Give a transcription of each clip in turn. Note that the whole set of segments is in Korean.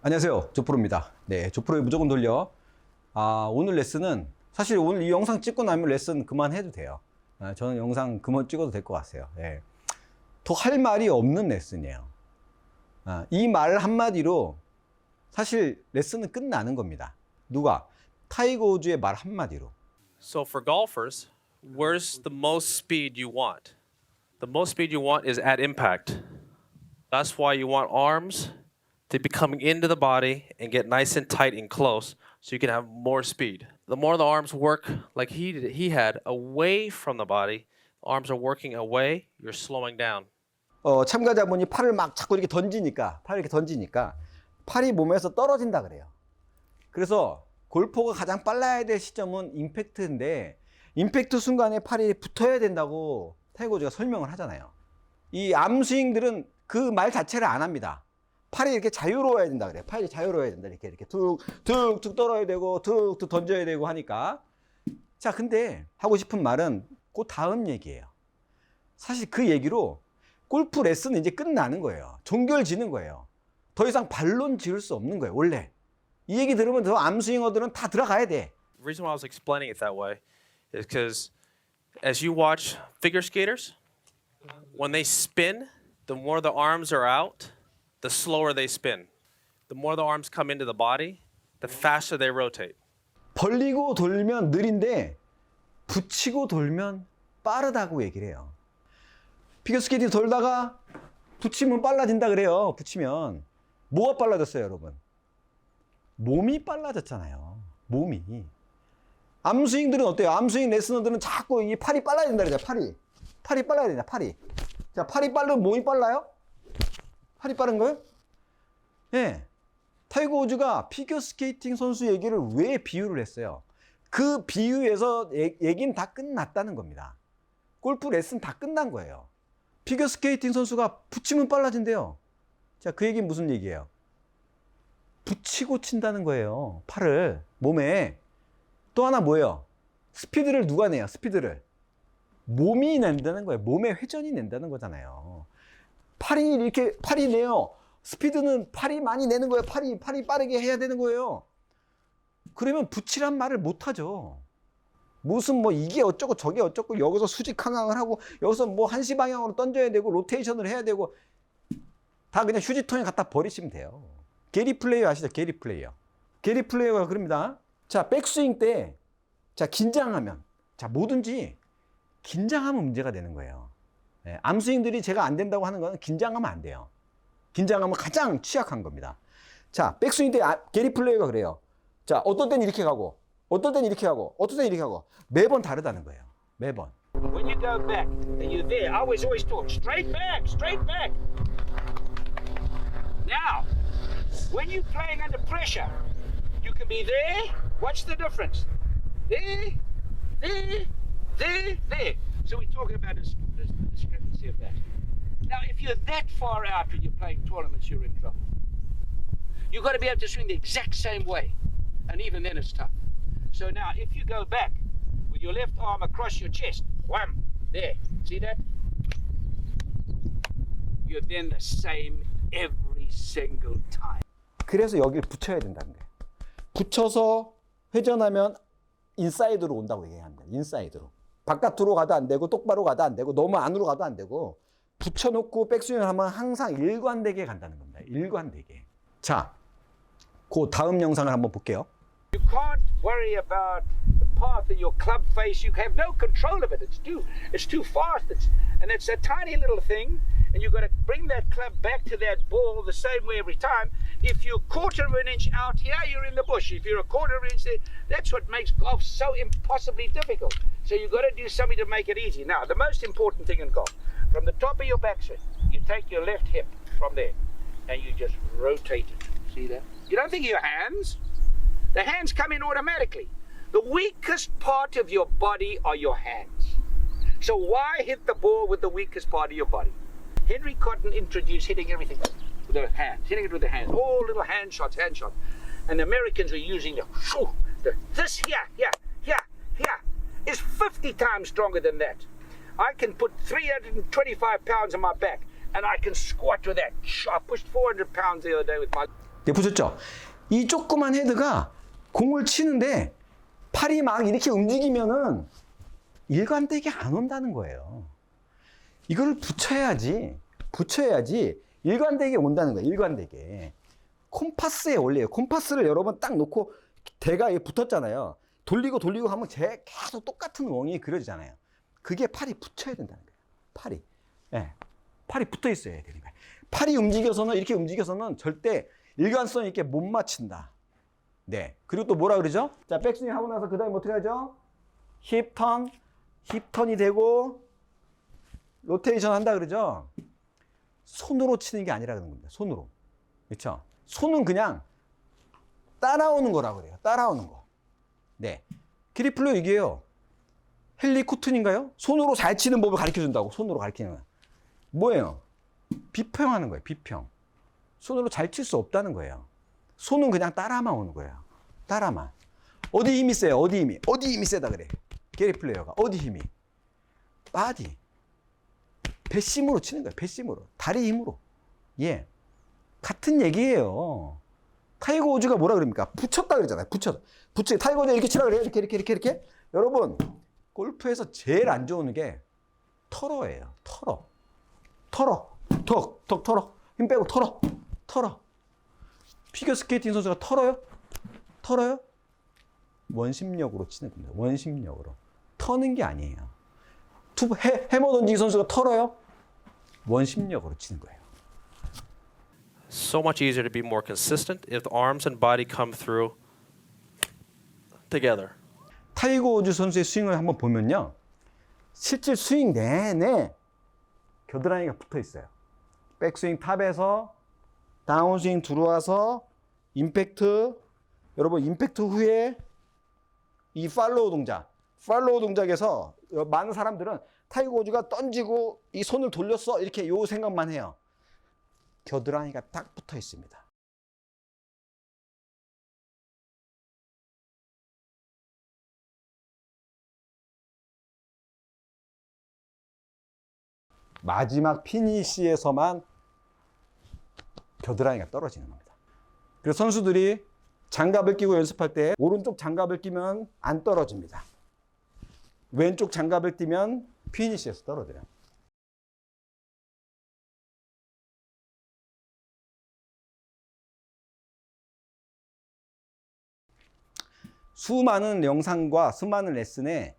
안녕하세요. 조프로입니다. 네, 조프로의 무조건 돌려. 아, 오늘 레슨은 사실 오늘 이 영상 찍고 나면 레슨 그만해도 돼요. 아, 저는 영상 그만 찍어도 될 것 같아요. 예. 더할 말이 없는 레슨이에요. 아, 이말 한마디로 사실 레슨은 끝나는 겁니다. 누가? 타이거 우즈의 말 한마디로. So for golfers, where's the most speed you want? The most speed you want is at impact. That's why you want arms to be coming into the body and get nice and tight and close so you can have more speed. The more the arms work like he did, he had away from the body, arms are working away, you're slowing down. 어, 참가자분이 팔을 막 자꾸 이렇게 던지니까, 팔을 이렇게 던지니까 팔이 몸에서 떨어진다 그래요. 그래서 골퍼가 가장 빨라야 될 시점은 임팩트인데 임팩트 순간에 팔이 붙어야 된다고 타이거즈가 설명을 하잖아요. 이 암스윙들은 그 말 자체를 안 합니다. 팔이 이렇게 자유로워야 된다 그래요. 팔이 자유로워야 된다. 이렇게 이렇게 툭툭툭 떨어야 되고 툭툭 던져야 되고 하니까 자, 근데 하고 싶은 말은 그 다음 얘기예요. 사실 그 얘기로 골프 레슨은 이제 끝나는 거예요. 종결 지는 거예요. 더 이상 반론 지을 수 없는 거예요, 원래. 이 얘기 들으면 더 암스윙어들은 다 들어가야 돼. The reason why I was explaining it that way is because as you watch figure skaters, when they spin, the more the arms are out, the slower they spin. The more the arms come into the body, the faster they rotate. 벌리고 돌면 느린데 붙이고 돌면 빠르다고 얘기를 해요. 피겨스케이팅 돌다가 붙이면 빨라진다 그래요. 붙이면 뭐가 빨라졌어요, 여러분? 몸이 빨라졌잖아요. 몸이. 암스윙들은 어때요? 암스윙 레슨너들은 자꾸 이 팔이 빨라야 된다 그러죠. 팔이. 팔이 빨라야 된다. 팔이. 자, 팔이 빠르면 몸이 빨라요? 팔이 빠른 거예요? 예. 타이거 우즈가 피겨 스케이팅 선수 얘기를 왜 비유를 했어요? 그 비유에서 얘- 얘기는 다 끝났다는 겁니다. 골프 레슨 다 끝난 거예요. 피겨 스케이팅 선수가 붙이면 빨라진대요. 자, 그 얘기는 무슨 얘기예요? 붙이고 친다는 거예요. 팔을, 몸에. 또 하나 뭐예요? 스피드를 누가 내요? 스피드를. 몸이 낸다는 거예요. 몸의 회전이 낸다는 거잖아요. 팔이 이렇게, 팔이 내요. 스피드는 팔이 많이 내는 거예요. 팔이, 팔이 빠르게 해야 되는 거예요. 그러면 붙이란 말을 못 하죠. 무슨 뭐 이게 어쩌고 저게 어쩌고 여기서 수직 항항을 하고 여기서 뭐 한시 방향으로 던져야 되고 로테이션을 해야 되고 다 그냥 휴지통에 갖다 버리시면 돼요. 게리 플레이어 아시죠? 게리 플레이어. 게리 플레이어가 그럽니다. 자, 백스윙 때, 자, 긴장하면, 자, 뭐든지 긴장하면 문제가 되는 거예요. 예, 암스윙들이 제가 안 된다고 하는 거는 긴장하면 안 돼요. 긴장하면 가장 취약한 겁니다. 자, 백스윙 때 아, 게리 플레이어가 그래요. 자, 어떤 때는 이렇게 가고, 어떤 때는 이렇게 가고, 어떤 때는 이렇게 가고, 매번 다르다는 거예요. 매번. When you go back you're there, I was always taught straight back, straight back. Now, when you're playing under pressure, you can be there. Watch the difference. There, there, there, there. So we're talking about this, this discrepancy of that. Now, if you're that far out when you're playing tournaments, you're in trouble. You've got to be able to swing the exact same way, and even then it's tough. So now, if you go back with your left arm across your chest, wham, there, see that? You're then the same every single time. 그래서 여기를 붙여야 된다는 거예요. 붙여서 회전하면 인사이드로 온다고 얘기합니다. 인사이드로. 바깥으로 가도 안 되고 똑바로 가도 안 되고 너무 안으로 가도 안 되고 붙여놓고 백스윙을 하면 항상 일관되게 간다는 겁니다. 일관되게. 자, 그 다음 영상을 한번 볼게요. Path of your club face. You have no control of it. It's too, it's too fast. It's, and it's a tiny little thing. And you've got to bring that club back to that ball the same way every time. If you're quarter of an inch out here, you're in the bush. If you're a quarter of an inch there, that's what makes golf so impossibly difficult. So you've got to do something to make it easy. Now, the most important thing in golf, from the top of your backswing, you take your left hip from there and you just rotate it. See that? You don't think of your hands. The hands come in automatically. The weakest part of your body are your hands. So why hit the ball with the weakest part of your body? Henry Cotton introduced hitting everything with the hands, hitting it with the hands, all little hand shots, hand shots. And the Americans were using the, shoo, the this here, here, here, here is 50 times stronger than that. I can put 325 pounds on my back and I can squat with that. I pushed 400 pounds the other day with my 네, 보셨죠? 이 조그만 헤드가 공을 치는데 팔이 막 이렇게 움직이면은 일관되게 안 온다는 거예요. 이거를 붙여야지, 붙여야지 일관되게 온다는 거예요. 일관되게. 콤파스의 원리예요. 콤파스를 여러 번 딱 놓고 대가 붙었잖아요. 돌리고 돌리고 하면 제 계속 똑같은 웡이 그려지잖아요. 그게 팔이 붙여야 된다는 거예요. 팔이. 예. 팔이 붙어 있어야 되는 거예요. 팔이 움직여서는 이렇게 움직여서는 절대 일관성 있게 못 맞춘다. 네. 그리고 또 뭐라 그러죠? 자, 백스윙 하고 나서 그 다음에 어떻게 하죠? 힙 턴, 힙 턴이 되고 로테이션 한다 그러죠? 손으로 치는 게 아니라 그런 겁니다. 손으로. 그렇죠? 손은 그냥 따라오는 거라고 그래요. 따라오는 거. 네. 기리플로 이게요. 헨리 코튼인가요? 손으로 잘 치는 법을 가르쳐 준다고. 손으로 가르치는 거예요. 뭐예요? 비평하는 거예요. 비평. 손으로 잘 칠 수 없다는 거예요. 손은 그냥 따라만 오는 거예요. 따라만. 어디 힘이 세요? 어디 힘이? 어디 힘이 세다 그래? 게리 플레이어가 어디 힘이? 바디. 배심으로 치는 거예요. 배심으로. 다리 힘으로. 예. 같은 얘기예요. 타이거 우즈가 뭐라 그럽니까? 붙였다 그러잖아요. 붙여. 붙여. 타이거 우즈 이렇게 치라 그래요. 이렇게 이렇게 이렇게 이렇게. 여러분, 골프에서 제일 안 좋은 게 털어예요. 털어. 털어. 턱, 턱 털어. 힘 빼고 털어. 털어. 피겨 스케이팅 선수가 털어요? 털어요? 원심력으로 치는 겁니다. 원심력으로. 터는 게 아니에요. 투, 해, 해머 던지기 선수가 털어요? 원심력으로 치는 거예요. So much easier to be more consistent if the arms and body come through together. 타이거 우즈 선수의 스윙을 한번 보면요. 실제 스윙 내내 겨드랑이가 붙어 있어요. 백스윙 탑에서 다운스윙 들어와서 임팩트 여러분 임팩트 후에 이 팔로우 동작 팔로우 동작에서 많은 사람들은 타이거 우즈가 던지고 이 손을 돌렸어 이렇게 요 생각만 해요. 겨드랑이가 딱 붙어 있습니다. 마지막 피니시에서만 겨드랑이가 떨어지는 겁니다. 그래서 선수들이 장갑을 끼고 연습할 때 오른쪽 장갑을 끼면 안 떨어집니다. 왼쪽 장갑을 끼면 피니시에서 떨어져요. 수많은 영상과 수많은 레슨에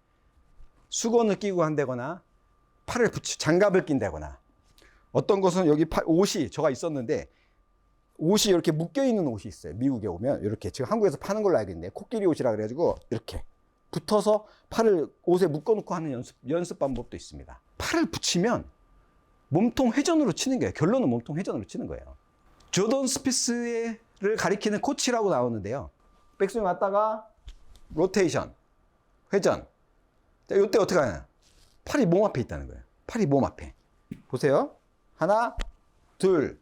수건을 끼고 한다거나 팔을 붙이 장갑을 낀다거나 어떤 것은 여기 팔, 옷이 저가 있었는데 옷이 이렇게 묶여 있는 옷이 있어요. 미국에 오면 이렇게 지금 한국에서 파는 걸로 알고 있는데 코끼리 옷이라 그래가지고 이렇게 붙어서 팔을 옷에 묶어놓고 하는 연습 연습 방법도 있습니다. 팔을 붙이면 몸통 회전으로 치는 거예요. 결론은 몸통 회전으로 치는 거예요. 조던 스피스를 가리키는 코치라고 나오는데요. 백스윙 왔다가 로테이션, 회전. 자, 이때 어떻게 하냐? 팔이 몸 앞에 있다는 거예요. 팔이 몸 앞에. 보세요. 하나, 둘.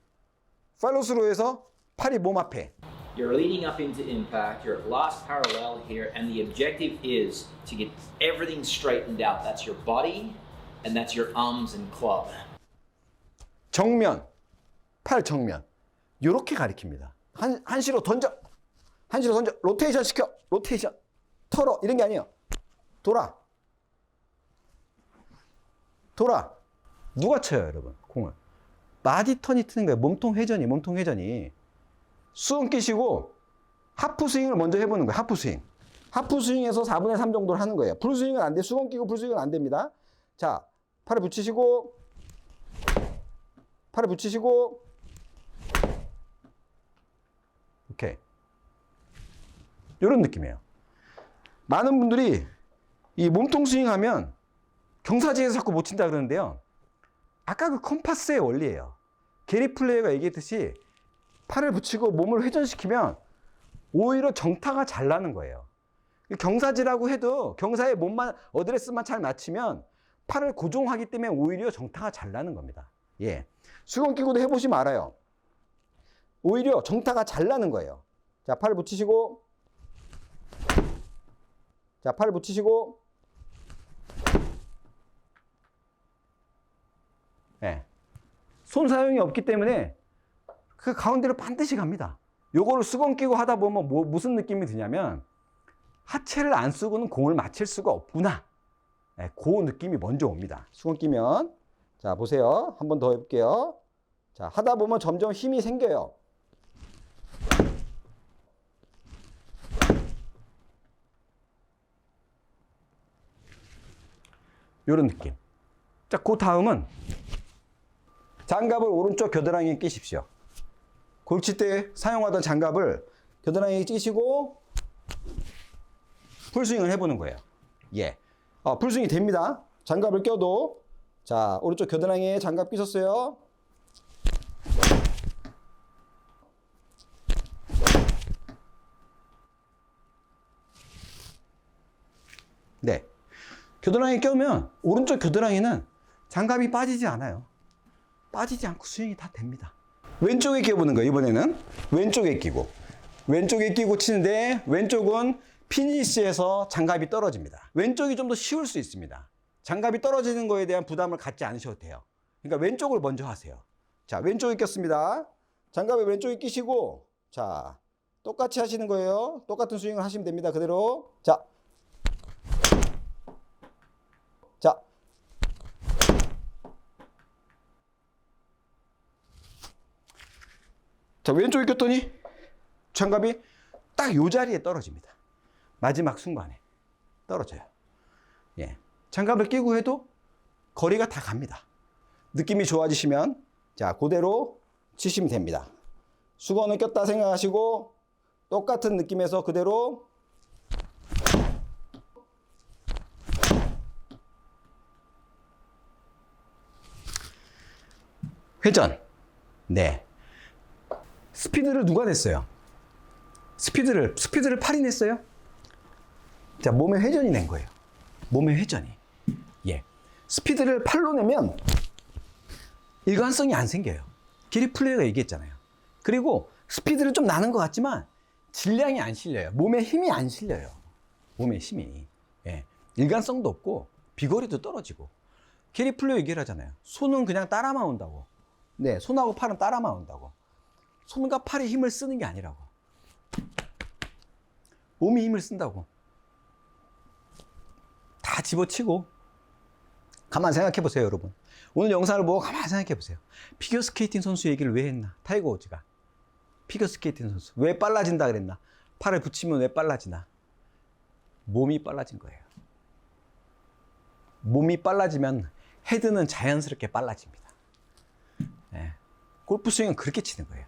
팔로스로에서 팔이 몸 앞에. You're leading up into impact. You're at last parallel here, and the objective is to get everything straightened out. That's your body, and that's your arms and club. 정면. 팔 정면. 요렇게 가리킵니다. 한, 한시로 던져. 한시로 던져. 로테이션 시켜. 로테이션. 털어. 이런 게 아니에요. 돌아. 돌아. 누가 쳐요, 여러분? 공을. 바디 턴이 트는 거예요. 몸통 회전이, 몸통 회전이. 수은 끼시고 하프 스윙을 먼저 해보는 거예요. 하프 스윙. 하프 스윙에서 4분의 3 정도를 하는 거예요. 풀 스윙은 안 돼. 수건 끼고 풀 스윙은 안 됩니다. 자, 팔을 붙이시고 팔을 붙이시고 오케이. 이런 느낌이에요. 많은 분들이 이 몸통 스윙 하면 경사지에서 자꾸 못 친다 그러는데요. 아까 그 컴파스의 원리예요. 게리 플레이어가 얘기했듯이 팔을 붙이고 몸을 회전시키면 오히려 정타가 잘 나는 거예요. 경사지라고 해도 경사의 몸만 어드레스만 잘 맞추면 팔을 고정하기 때문에 오히려 정타가 잘 나는 겁니다. 예. 수건 끼고도 해보시면 알아요. 오히려 정타가 잘 나는 거예요. 자, 팔을 붙이시고 자, 팔을 붙이시고 예. 손 사용이 없기 때문에 그 가운데로 반드시 갑니다. 요거를 수건 끼고 하다 보면 뭐, 무슨 느낌이 드냐면 하체를 안 쓰고는 공을 맞힐 수가 없구나. 네, 그 느낌이 먼저 옵니다. 수건 끼면. 자, 보세요. 한 번 더 해볼게요. 자, 하다 보면 점점 힘이 생겨요. 요런 느낌. 자, 그 다음은 장갑을 오른쪽 겨드랑이에 끼십시오. 골치 때 사용하던 장갑을 겨드랑이에 끼시고 풀스윙을 해보는 거예요. 예. 어, 풀스윙이 됩니다. 장갑을 껴도 자 오른쪽 겨드랑이에 장갑 끼셨어요. 네. 겨드랑이 껴면 오른쪽 겨드랑이는 장갑이 빠지지 않아요. 빠지지 않고 스윙이 다 됩니다. 왼쪽에 끼워보는 거예요, 이번에는. 왼쪽에 끼고. 왼쪽에 끼고 치는데, 왼쪽은 피니시에서 장갑이 떨어집니다. 왼쪽이 좀 더 쉬울 수 있습니다. 장갑이 떨어지는 거에 대한 부담을 갖지 않으셔도 돼요. 그러니까 왼쪽을 먼저 하세요. 자, 왼쪽에 꼈습니다. 장갑을 왼쪽에 끼시고, 자, 똑같이 하시는 거예요. 똑같은 스윙을 하시면 됩니다. 그대로. 자. 자, 자, 왼쪽에 꼈더니 장갑이 딱 요 자리에 떨어집니다. 마지막 순간에 떨어져요. 예. 장갑을 끼고 해도 거리가 다 갑니다. 느낌이 좋아지시면 자, 그대로 치시면 됩니다. 수건을 꼈다 생각하시고 똑같은 느낌에서 그대로 회전. 네. 스피드를 누가 냈어요? 스피드를 스피드를 팔이 냈어요? 자 몸의 회전이 낸 거예요. 몸의 회전이. 예. 스피드를 팔로 내면 일관성이 안 생겨요. 기리 플레이가 얘기했잖아요. 그리고 스피드를 좀 나는 것 같지만 질량이 안 실려요. 몸에 힘이 안 실려요. 몸에 힘이. 예. 일관성도 없고 비거리도 떨어지고. 캐리 플레이 얘기를 하잖아요. 손은 그냥 따라만 온다고. 네, 손하고 팔은 따라만 온다고. 손과 팔에 힘을 쓰는 게 아니라고. 몸이 힘을 쓴다고. 다 집어치고. 가만 생각해 보세요, 여러분. 오늘 영상을 보고 가만 생각해 보세요. 피겨 스케이팅 선수 얘기를 왜 했나? 타이거 우즈가. 피겨 스케이팅 선수. 왜 빨라진다 그랬나? 팔을 붙이면 왜 빨라지나? 몸이 빨라진 거예요. 몸이 빨라지면 헤드는 자연스럽게 빨라집니다. 예. 골프 스윙은 그렇게 치는 거예요.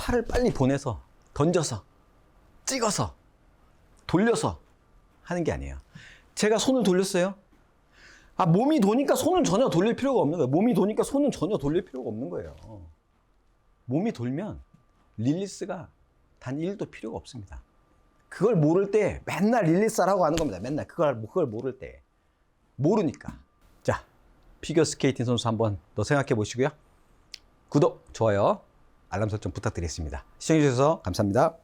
팔을 빨리 보내서 던져서 찍어서 돌려서 하는 게 아니에요. 제가 손을 돌렸어요. 아 몸이 도니까 손은 전혀 돌릴 필요가 없는 거예요. 몸이 도니까 손은 전혀 돌릴 필요가 없는 거예요. 몸이 돌면 릴리스가 단 1도 필요가 없습니다. 그걸 모를 때 맨날 릴리스하라고 하는 겁니다. 맨날 그걸 그걸 모를 때 모르니까. 자 피겨 스케이팅 선수 한번 더 생각해 보시고요. 구독, 좋아요, 알람 설정 부탁드리겠습니다. 시청해주셔서 감사합니다.